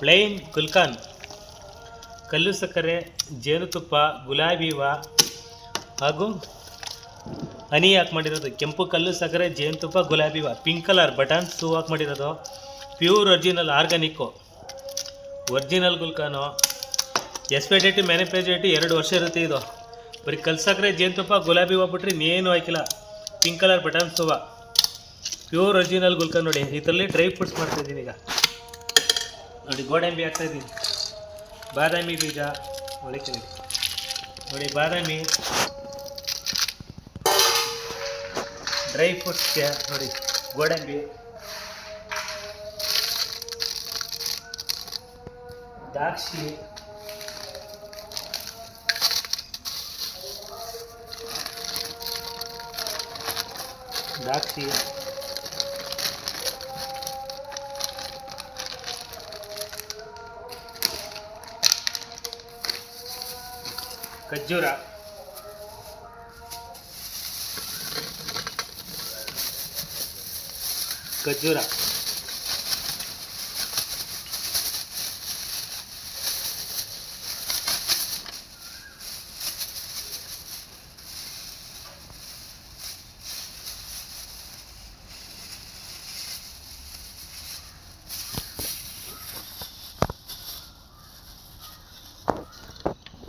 Plain ಗುಲ್ಕಾನ್. ಕಲ್ಲು ಸಕ್ಕರೆ, ಜೇನುತುಪ್ಪ, ಗುಲಾಬಿ ಹೂವ ಹಾಗೂ ಹನಿ ಹಾಕಿ ಮಾಡಿರೋದು. ಕೆಂಪು ಕಲ್ಲು ಸಕ್ಕರೆ, ಜೇನುತುಪ್ಪ, ಗುಲಾಬಿ ಹೂವ. ಪಿಂಕ್ ಕಲರ್ ಬಟನ್ಸ್ ಹೂ ಹಾಕಿ ಮಾಡಿರೋದು. Pure original organic. Original gulkand. ಎಸ್ಪೆಡೇಟಿ ಮ್ಯಾನುಫ್ಯಾಕ್ಚರಿಟಿ ಎರಡು ವರ್ಷ ಇರುತ್ತೆ ಇದು. ಬರೀ ಕಲ್ಲು ಸಕ್ಕರೆ, ಜೇನುತುಪ್ಪ, ಗುಲಾಬಿ ಹೂವ ಬಿಟ್ರೆ ಇನ್ನೇನು ಹಾಕಿಲ್ಲ. ಪಿಂಕ್ ಕಲರ್ ಬಟನ್ಸ್ ಹೂವು ಪ್ಯೂರ್ ಒರಿಜಿನಲ್ ಗುಲ್ಕನ್ ನೋಡಿ. ಇದರಲ್ಲಿ ಡ್ರೈ ಫ್ರೂಟ್ಸ್ ಮಾಡ್ತಾಯಿದ್ದೀನಿ ಈಗ. ನೋಡಿ ಗೋಡಂಬಿ ಹಾಕ್ತಾಯಿದ್ದೀನಿ ಬಾದಾಮಿ ಬೀಜ. ಒಳಕ್ಕೆ ನೋಡಿ ಬಾದಾಮಿ. ಡ್ರೈ ಫ್ರೂಟ್ಸ್ಗೆ ನೋಡಿ ಗೋಡಂಬಿ. ದ್ರಾಕ್ಷಿ. ದ್ರಾಕ್ಷಿ. ಖರ್ಜೂರ. ಖರ್ಜೂರ.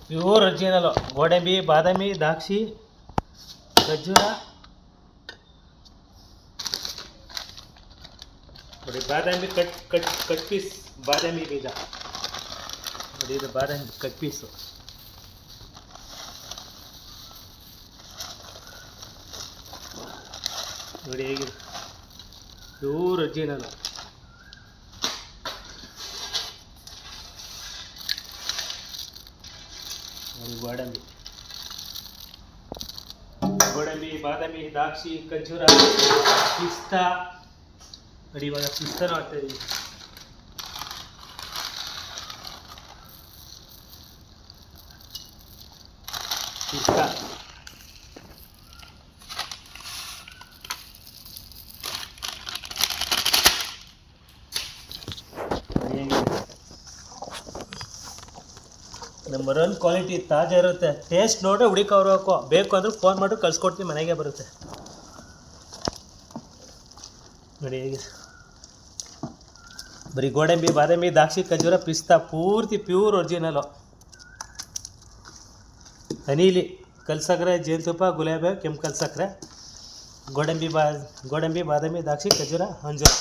ಪ್ಯೂರ್ ಒರಿಜಿನಲು ಗೋಡಂಬಿ, ಬಾದಾಮಿ, ದ್ರಾಕ್ಷಿ, ಖರ್ಜೂರ. ನೋಡಿ, ಬಾದಾಮಿ ಕಟ್ ಕಟ್ ಕಟ್ ಪೀಸ್ ಬಾದಾಮಿ ಬೀಜ. ನೋಡಿ, ಇದು ಬಾದಾಮಿ ಕಟ್ ಪೀಸು ನೋಡಿ, ಹೇಗಿದೆ? ಪ್ಯೂರ್ ಒರಿಜಿನಲು ನೋಡಿ ಗೋಡಂಬಿ ಗೋಡಂಬಿ ಬಾದಾಮಿ ದ್ರಾಕ್ಷಿ ಖರ್ಜೂರ ಪಿಸ್ತಾ. ನೋಡಿ ಇವಾಗ ಪಿಸ್ತಾನು ಹಾಕ್ತಾ ಇದೀವಿ. ಪಿಸ್ತಾ ನೋಡಿ ಹೆಂಗಿದೆ. ನಂಬರ್ ರನ್ ಕ್ವಾಲಿಟಿ ತಾಜಾ ಇರುತ್ತೆ. ಟೇಸ್ಟ್ ನೋಡಿ ಹುಡುಕವ್ರು ಬೇಕು ಅಂದ್ರೆ ಫೋನ್ ಮಾಡಿ ಕಳ್ಸಿಕೊಡ್ತೀನಿ, ಮನೆಗೆ ಬರುತ್ತೆ. ನೋಡಿ ಹೇಗೆ. ಬರೀ ಗೋಡಂಬಿ, ಬಾದಾಮಿ, ದ್ರಾಕ್ಷಿ ಖಜೂರ ಪಿಸ್ತಾ, ಪೂರ್ತಿ ಪ್ಯೂರ್ ಒರಿಜಿನಲು ಅನಿಲಿ ಕಲ್ಸಕ್ರೆ, ಜೇನುತುಪ್ಪ, ಗುಲಾಬಿ, ಕೆಂಪು ಕಲ್ಸಕ್ರೆ, ಗೋಡಂಬಿ, ಬಾ, ಗೋಡಂಬಿ, ಬಾದಾಮಿ, ದ್ರಾಕ್ಷಿ ಖಜೂರ ಅಂಜೂರ.